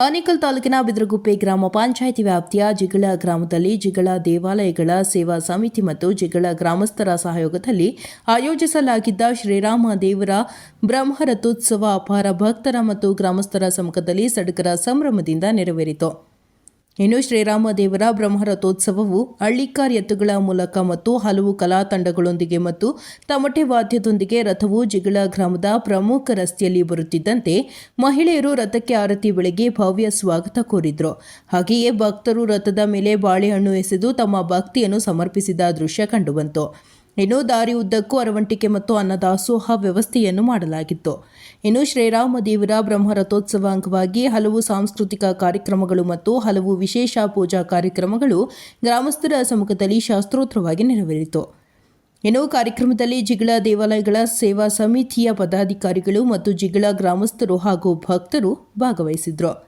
ಆನೇಕಲ್ ತಾಲೂಕಿನ ಬಿದ್ರಗುಪ್ಪೆ ಗ್ರಾಮ ಪಂಚಾಯಿತಿ ವ್ಯಾಪ್ತಿಯ ಜಿಗಳ ಗ್ರಾಮದಲ್ಲಿ ಜಿಗಳ ದೇವಾಲಯಗಳ ಸೇವಾ ಸಮಿತಿ ಮತ್ತು ಜಿಗಳ ಗ್ರಾಮಸ್ಥರ ಸಹಯೋಗದಲ್ಲಿ ಆಯೋಜಿಸಲಾಗಿದ್ದ ಶ್ರೀರಾಮ ದೇವರ ಬ್ರಹ್ಮರಥೋತ್ಸವ ಅಪಾರ ಭಕ್ತರ ಮತ್ತು ಗ್ರಾಮಸ್ಥರ ಸಮ್ಮುಖದಲ್ಲಿ ಸಡಗರ ಸಂಭ್ರಮದಿಂದ ನೆರವೇರಿತು. ಇನ್ನು ಶ್ರೀರಾಮ ದೇವರ ಬ್ರಹ್ಮರಥೋತ್ಸವವು ಹಳ್ಳಿಕಾರ್ ಎತ್ತುಗಳ ಮೂಲಕ ಮತ್ತು ಹಲವು ಕಲಾ ತಂಡಗಳೊಂದಿಗೆ ಮತ್ತು ತಮಟೆ ವಾದ್ಯದೊಂದಿಗೆ ರಥವು ಜಿಗಳ ಗ್ರಾಮದ ಪ್ರಮುಖ ರಸ್ತೆಯಲ್ಲಿ ಬರುತ್ತಿದ್ದಂತೆ ಮಹಿಳೆಯರು ರಥಕ್ಕೆ ಆರತಿ ಬೆಳಗ್ಗೆ ಭವ್ಯ ಸ್ವಾಗತ ಕೋರಿದ್ರು. ಹಾಗೆಯೇ ಭಕ್ತರು ರಥದ ಮೇಲೆ ಬಾಳೆಹಣ್ಣು ಎಸೆದು ತಮ್ಮ ಭಕ್ತಿಯನ್ನು ಸಮರ್ಪಿಸಿದ ದೃಶ್ಯ ಕಂಡುಬಂತು. ಇನ್ನು ದಾರಿ ಉದ್ದಕ್ಕೂ ಅರವಂಟಿಕೆ ಮತ್ತು ಅನ್ನದಾಸೋಹ ವ್ಯವಸ್ಥೆಯನ್ನು ಮಾಡಲಾಗಿತ್ತು. ಇನ್ನು ಶ್ರೀರಾಮ ದೇವರ ಬ್ರಹ್ಮರಥೋತ್ಸವ ಅಂಗವಾಗಿ ಹಲವು ಸಾಂಸ್ಕೃತಿಕ ಕಾರ್ಯಕ್ರಮಗಳು ಮತ್ತು ಹಲವು ವಿಶೇಷ ಪೂಜಾ ಕಾರ್ಯಕ್ರಮಗಳು ಗ್ರಾಮಸ್ಥರ ಸಮ್ಮುಖದಲ್ಲಿ ಶಾಸ್ತ್ರೋತ್ರವಾಗಿ ನೆರವೇರಿತು. ಇನ್ನು ಕಾರ್ಯಕ್ರಮದಲ್ಲಿ ಜಿಗಳ ದೇವಾಲಯಗಳ ಸೇವಾ ಸಮಿತಿಯ ಪದಾಧಿಕಾರಿಗಳು ಮತ್ತು ಜಿಗಳ ಗ್ರಾಮಸ್ಥರು ಹಾಗೂ ಭಕ್ತರು ಭಾಗವಹಿಸಿದ್ರು.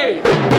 কে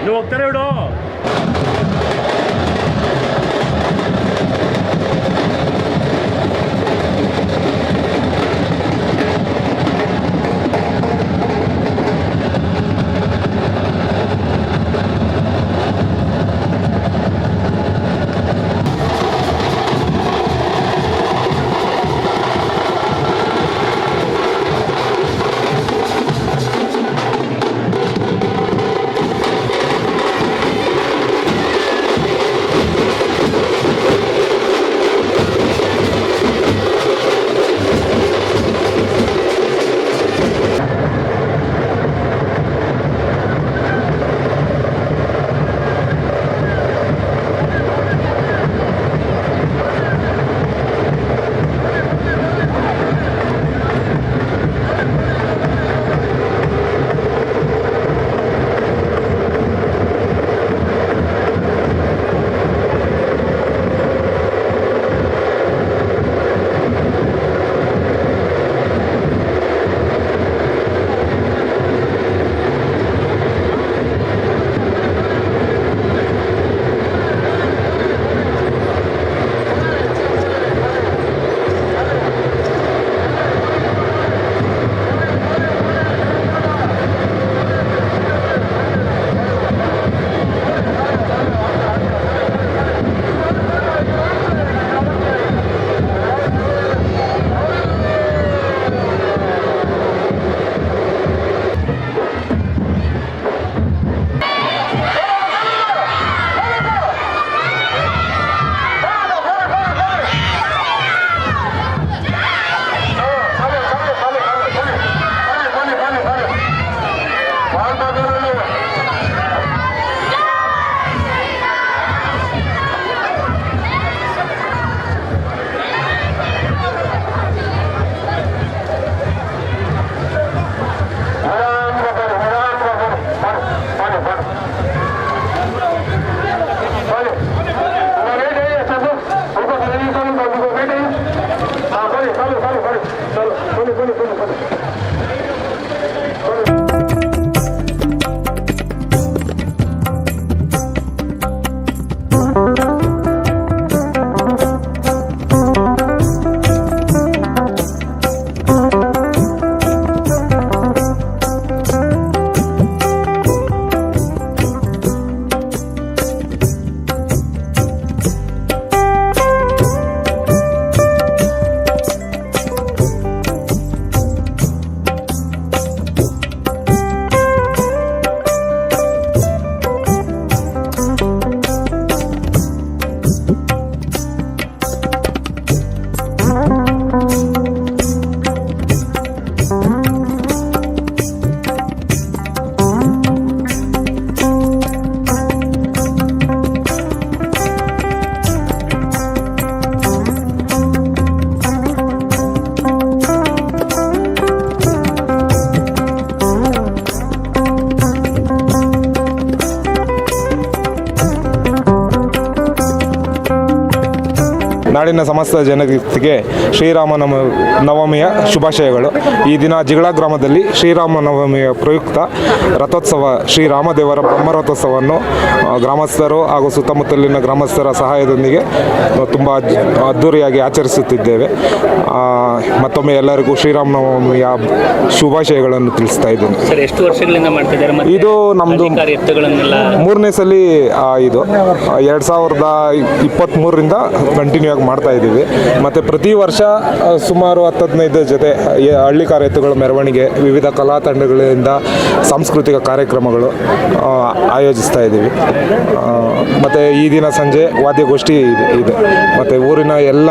ഇത് ഒത്തരം ഇടോ ನಾಡಿನ ಸಮಸ್ತ ಜನತೆಗೆ ಶ್ರೀರಾಮ ನವ ನವಮಿಯ ಶುಭಾಶಯಗಳು. ಈ ದಿನ ಜಿಗಳ ಗ್ರಾಮದಲ್ಲಿ ಶ್ರೀರಾಮ ನವಮಿಯ ಪ್ರಯುಕ್ತ ರಥೋತ್ಸವ ಶ್ರೀರಾಮದೇವರ ಬ್ರಹ್ಮರಥೋತ್ಸವವನ್ನು ಗ್ರಾಮಸ್ಥರು ಹಾಗೂ ಸುತ್ತಮುತ್ತಲಿನ ಗ್ರಾಮಸ್ಥರ ಸಹಾಯದೊಂದಿಗೆ ತುಂಬ ಅದ್ದೂರಿಯಾಗಿ ಆಚರಿಸುತ್ತಿದ್ದೇವೆ. ಮತ್ತೊಮ್ಮೆ ಎಲ್ಲರಿಗೂ ಶ್ರೀರಾಮ ನವಮಿಯ ಶುಭಾಶಯಗಳನ್ನು ತಿಳಿಸ್ತಾ ಇದ್ದೇನೆ. ಇದು ನಮ್ಮದು ಮೂರನೇ ಸಲ ಇದು. ಎರಡು ಸಾವಿರದ ಇಪ್ಪತ್ತ್ಮೂರರಿಂದ ಕಂಟಿನ್ಯೂ ಆಗಿ ಮಾಡ್ತಾ ಇದ್ದೀವಿ. ಮತ್ತು ಪ್ರತಿ ವರ್ಷ ಸುಮಾರು ಹತ್ತು ಹದಿನೈದು ಜೊತೆ ಹಳ್ಳಿ ಕಾರ್ಯತುಗಳ ಮೆರವಣಿಗೆ, ವಿವಿಧ ಕಲಾ ತಂಡಗಳಿಂದ ಸಾಂಸ್ಕೃತಿಕ ಕಾರ್ಯಕ್ರಮಗಳು ಆಯೋಜಿಸ್ತಾ ಇದ್ದೀವಿ. ಮತ್ತು ಈ ದಿನ ಸಂಜೆ ವಾದ್ಯಗೋಷ್ಠಿ ಇದೆ. ಮತ್ತು ಊರಿನ ಎಲ್ಲ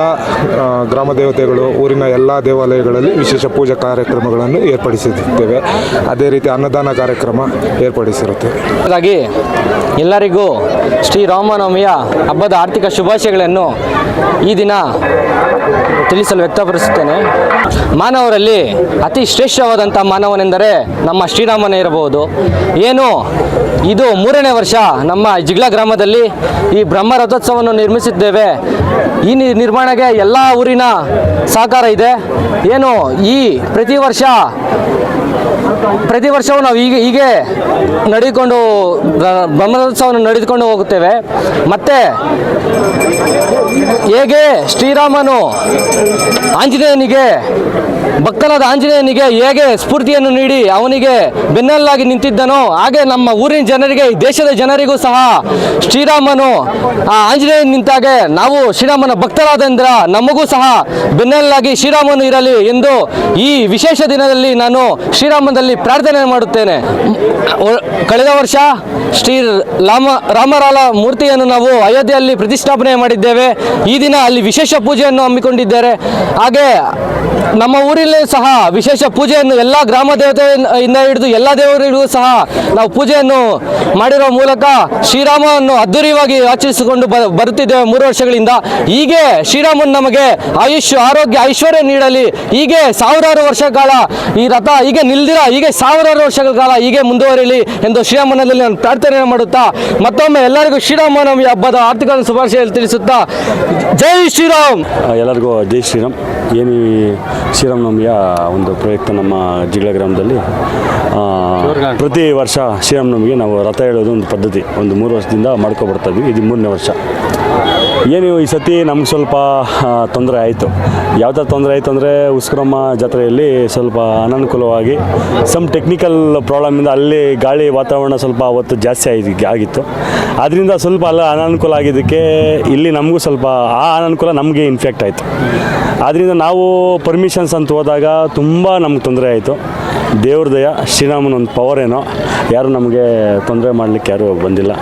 ಗ್ರಾಮ ದೇವತೆಗಳು, ಊರಿನ ಎಲ್ಲ ದೇವಾಲಯಗಳಲ್ಲಿ ವಿಶೇಷ ಪೂಜಾ ಕಾರ್ಯಕ್ರಮಗಳನ್ನು ಏರ್ಪಡಿಸುತ್ತಿದ್ದೇವೆ ಅದೇ ರೀತಿ ಅನ್ನದಾನ ಕಾರ್ಯಕ್ರಮ ಏರ್ಪಡಿಸಿರುತ್ತೇವೆ ಹಾಗಾಗಿ ಎಲ್ಲರಿಗೂ ಶ್ರೀರಾಮನವಮಿಯ ಹಬ್ಬದ ಆರ್ಥಿಕ ಶುಭಾಶಯಗಳನ್ನು ಈ ದಿನ ತಿಳಿಸಲು ವ್ಯಕ್ತಪಡಿಸುತ್ತೇನೆ. ಮಾನವರಲ್ಲಿ ಅತಿ ಶ್ರೇಷ್ಠವಾದಂಥ ಮಾನವನೆಂದರೆ ನಮ್ಮ ಶ್ರೀರಾಮನೇ ಇರಬಹುದು. ಏನು? ಇದು ಮೂರನೇ ವರ್ಷ ನಮ್ಮ ಜಿಗ್ಲ ಗ್ರಾಮದಲ್ಲಿ ಈ ಬ್ರಹ್ಮ ರಥೋತ್ಸವವನ್ನು ನಿರ್ಮಿಸಿದ್ದೇವೆ. ಈ ನಿರ್ಮಾಣಕ್ಕೆ ಎಲ್ಲ ಊರಿನ ಸಹಕಾರ ಇದೆ. ಏನು? ಈ ಪ್ರತಿ ವರ್ಷ ಪ್ರತಿ ವರ್ಷವೂ ನಾವು ಹೀಗೆ ಹೀಗೆ ನಡೆದುಕೊಂಡು ಬ್ರಹ್ಮೋತ್ಸವವನ್ನು ನಡೆದುಕೊಂಡು ಹೋಗುತ್ತೇವೆ. ಮತ್ತು ಹೇಗೆ ಶ್ರೀರಾಮನು ಆಂಜನೇಯನಿಗೆ, ಭಕ್ತನಾದ ಆಂಜನೇಯನಿಗೆ ಹೇಗೆ ಸ್ಫೂರ್ತಿಯನ್ನು ನೀಡಿ ಅವನಿಗೆ ಬೆನ್ನಲ್ಲಾಗಿ ನಿಂತಿದ್ದನೋ, ಹಾಗೆ ನಮ್ಮ ಊರಿನ ಜನರಿಗೆ ದೇಶದ ಜನರಿಗೂ ಸಹ ಶ್ರೀರಾಮನು, ಆ ಆಂಜನೇಯನ್ ನಿಂತಾಗೆ ನಾವು ಶ್ರೀರಾಮನ ಭಕ್ತರಾದಂದ್ರ ನಮಗೂ ಸಹ ಬೆನ್ನಲ್ಲಾಗಿ ಶ್ರೀರಾಮನು ಇರಲಿ ಎಂದು ಈ ವಿಶೇಷ ದಿನದಲ್ಲಿ ನಾನು ಶ್ರೀರಾಮನಲ್ಲಿ ಪ್ರಾರ್ಥನೆ ಮಾಡುತ್ತೇನೆ. ಕಳೆದ ವರ್ಷ ಶ್ರೀ ರಾಮ ರಾಮರಾಲ ಮೂರ್ತಿಯನ್ನು ನಾವು ಅಯೋಧ್ಯೆಯಲ್ಲಿ ಪ್ರತಿಷ್ಠಾಪನೆ ಮಾಡಿದ್ದೇವೆ. ಈ ದಿನ ಅಲ್ಲಿ ವಿಶೇಷ ಪೂಜೆಯನ್ನು ಹಮ್ಮಿಕೊಂಡಿದ್ದಾರೆ. ಹಾಗೆ ನಮ್ಮ ಊರಿನಲ್ಲಿ ಸಹ ವಿಶೇಷ ಪೂಜೆಯನ್ನು ಎಲ್ಲ ಗ್ರಾಮ ದೇವತೆಯಿಂದ ಹಿಡಿದು ಎಲ್ಲ ದೇವರಿಗೂ ಸಹ ನಾವು ಪೂಜೆಯನ್ನು ಮಾಡಿರೋ ಮೂಲಕ ಶ್ರೀರಾಮವನ್ನು ಅದ್ದೂರಿಯಾಗಿ ಆಚರಿಸಿಕೊಂಡು ಬರುತ್ತಿದ್ದೇವೆ ಮೂರು ವರ್ಷಗಳಿಂದ. ಹೀಗೆ ಶ್ರೀರಾಮನ್ ನಮಗೆ ಆಯುಷ್ ಆರೋಗ್ಯ, ಐಶ್ವರ್ಯ ನೀಡಲಿ. ಹೀಗೆ ಸಾವಿರಾರು ವರ್ಷ ಕಾಲ ಈ ರಥ ಹೀಗೆ ನಿಲ್ದಿರ, ಹೀಗೆ ಸಾವಿರಾರು ವರ್ಷಗಳ ಕಾಲ ಹೀಗೆ ಮುಂದುವರಿಯಲಿ ಎಂದು ಶ್ರೀರಾಮನಲ್ಲಿ ನಾನು ಮಾಡುತ್ತಾ ಮತ್ತೊಮ್ಮೆ ಎಲ್ಲರಿಗೂ ಶ್ರೀರಾಮನವಮಿ ಹಬ್ಬದ ಆರ್ಥಿಕ ಶುಭಾಶಯ ತಿಳಿಸುತ್ತಾ. ಜೈ ಶ್ರೀರಾಮ್. ಎಲ್ಲರಿಗೂ ಜೈ ಶ್ರೀರಾಮ್. ಏನು ಶ್ರೀರಾಮನವಮಿಯ ಒಂದು ಪ್ರಯುಕ್ತ ನಮ್ಮ ಜಿಗಳ ಗ್ರಾಮದಲ್ಲಿ ಪ್ರತಿ ವರ್ಷ ಶ್ರೀರಾಮನವಮಿಗೆ ನಾವು ರಥ ಹೇಳೋದು ಒಂದು ಪದ್ಧತಿ. ಒಂದು ಮೂರು ವರ್ಷದಿಂದ ಮಾಡ್ಕೊಬರ್ತಾ ಇದ್ವಿ. ಇದು ಮೂರನೇ ವರ್ಷ. ಏನು ಈ ಸತಿ ನಮ್ಗೆ ಸ್ವಲ್ಪ ತೊಂದರೆ ಆಯಿತು. ಯಾವ ಥರ ತೊಂದರೆ ಆಯಿತು ಅಂದರೆ ಉಸ್ಕ್ರಮ್ಮ ಜಾತ್ರೆಯಲ್ಲಿ ಸ್ವಲ್ಪ ಅನನುಕೂಲವಾಗಿ ಸಮ್ ಟೆಕ್ನಿಕಲ್ ಪ್ರಾಬ್ಲಮಿಂದ ಅಲ್ಲಿ ಗಾಳಿ ವಾತಾವರಣ ಸ್ವಲ್ಪ ಅವತ್ತು ಜಾಸ್ತಿ ಆಗಿ ಆಗಿತ್ತು. ಅದರಿಂದ ಸ್ವಲ್ಪ ಅಲ್ಲ ಅನಾನುಕೂಲ ಆಗಿದ್ದಕ್ಕೆ ಇಲ್ಲಿ ನಮಗೂ ಸ್ವಲ್ಪ ಆ ಅನಾನುಕೂಲ ನಮಗೆ ಇನ್ಫೆಕ್ಟ್ ಆಯಿತು. ಆದ್ದರಿಂದ ನಾವು ಪರ್ಮಿಷನ್ಸ್ ಅಂತ ಹೋದಾಗ ತುಂಬ ನಮ್ಗೆ ತೊಂದರೆ ಆಯಿತು. ದೇವ್ರ ದಯ, ಶ್ರೀರಾಮನ ಒಂದು ಪವರ್ ಏನೋ, ಯಾರು ನಮಗೆ ತೊಂದರೆ ಮಾಡಲಿಕ್ಕೆ ಯಾರೂ ಬಂದಿಲ್ಲ.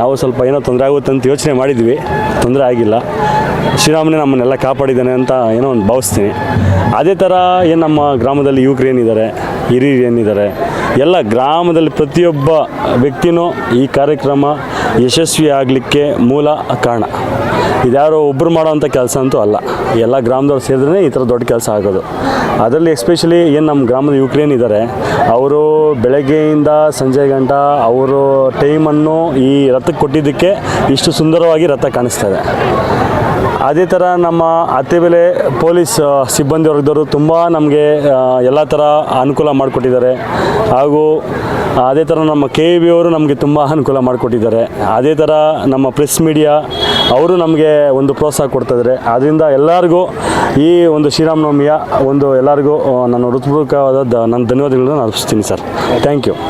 ನಾವು ಸ್ವಲ್ಪ ಏನೋ ತೊಂದರೆ ಆಗುತ್ತೆ ಅಂತ ಯೋಚನೆ ಮಾಡಿದ್ವಿ, ತೊಂದರೆ ಆಗಿಲ್ಲ. ಶ್ರೀರಾಮನೇ ನಮ್ಮನ್ನೆಲ್ಲ ಕಾಪಾಡಿದ್ದಾನೆ ಅಂತ ಏನೋ ಒಂದು ಭಾವಿಸ್ತೀನಿ. ಅದೇ ಥರ ಏನು ನಮ್ಮ ಗ್ರಾಮದಲ್ಲಿ ಯುವಕರು ಏನಿದ್ದಾರೆ, ಹಿರಿಯರು ಏನಿದ್ದಾರೆ, ಎಲ್ಲ ಗ್ರಾಮದಲ್ಲಿ ಪ್ರತಿಯೊಬ್ಬ ವ್ಯಕ್ತಿನೂ ಈ ಕಾರ್ಯಕ್ರಮ ಯಶಸ್ವಿ ಆಗಲಿಕ್ಕೆ ಮೂಲ ಕಾರಣ. ಇದ್ಯಾರೋ ಒಬ್ಬರು ಮಾಡೋವಂಥ ಕೆಲಸ ಅಂತೂ ಅಲ್ಲ. ಎಲ್ಲ ಗ್ರಾಮದವ್ರು ಸೇರಿದ್ರೆ ಈ ಥರ ದೊಡ್ಡ ಕೆಲಸ ಆಗೋದು. ಅದರಲ್ಲಿ ಎಸ್ಪೆಷಲಿ ಏನು ನಮ್ಮ ಗ್ರಾಮದ ಯುವಕರೇನಿದ್ದಾರೆ ಅವರು ಬೆಳಗ್ಗೆಯಿಂದ ಸಂಜೆ ಗಂಟ ಅವರು ಟೈಮನ್ನು ಈ ರಥಕ್ಕೆ ಕೊಟ್ಟಿದ್ದಕ್ಕೆ ಇಷ್ಟು ಸುಂದರವಾಗಿ ರಥ ಕಾಣಿಸ್ತಾ ಇದೆ. ಅದೇ ಥರ ನಮ್ಮ ಅತ್ತೆಬೆಲೆ ಪೊಲೀಸ್ ಆ, ಸಿಬ್ಬಂದಿ ವರ್ಗದವರು ತುಂಬ ನಮಗೆ ಎಲ್ಲ ಥರ ಅನುಕೂಲ ಮಾಡಿಕೊಟ್ಟಿದ್ದಾರೆ. ಹಾಗೂ ಅದೇ ಥರ ನಮ್ಮ ಕೆ ಬಿ ಅವರು ನಮಗೆ ತುಂಬ ಅನುಕೂಲ ಮಾಡಿಕೊಟ್ಟಿದ್ದಾರೆ. ಅದೇ ಥರ ನಮ್ಮ ಪ್ರೆಸ್ ಮೀಡಿಯಾ ಅವರು ನಮಗೆ ಒಂದು ಪ್ರೋತ್ಸಾಹ ಕೊಡ್ತಾಯಿದ್ದಾರೆ ಅದರಿಂದ ಎಲ್ಲರಿಗೂ ಈ ಒಂದು ಶ್ರೀರಾಮನವಮಿಯ ಒಂದು ಎಲ್ಲರಿಗೂ ನಾನು ಹೃತ್ಪೂರ್ವಕವಾದ ನನ್ನ ಧನ್ಯವಾದಗಳನ್ನು ಅರ್ಪಿಸ್ತೀನಿ ಸರ್. Thank you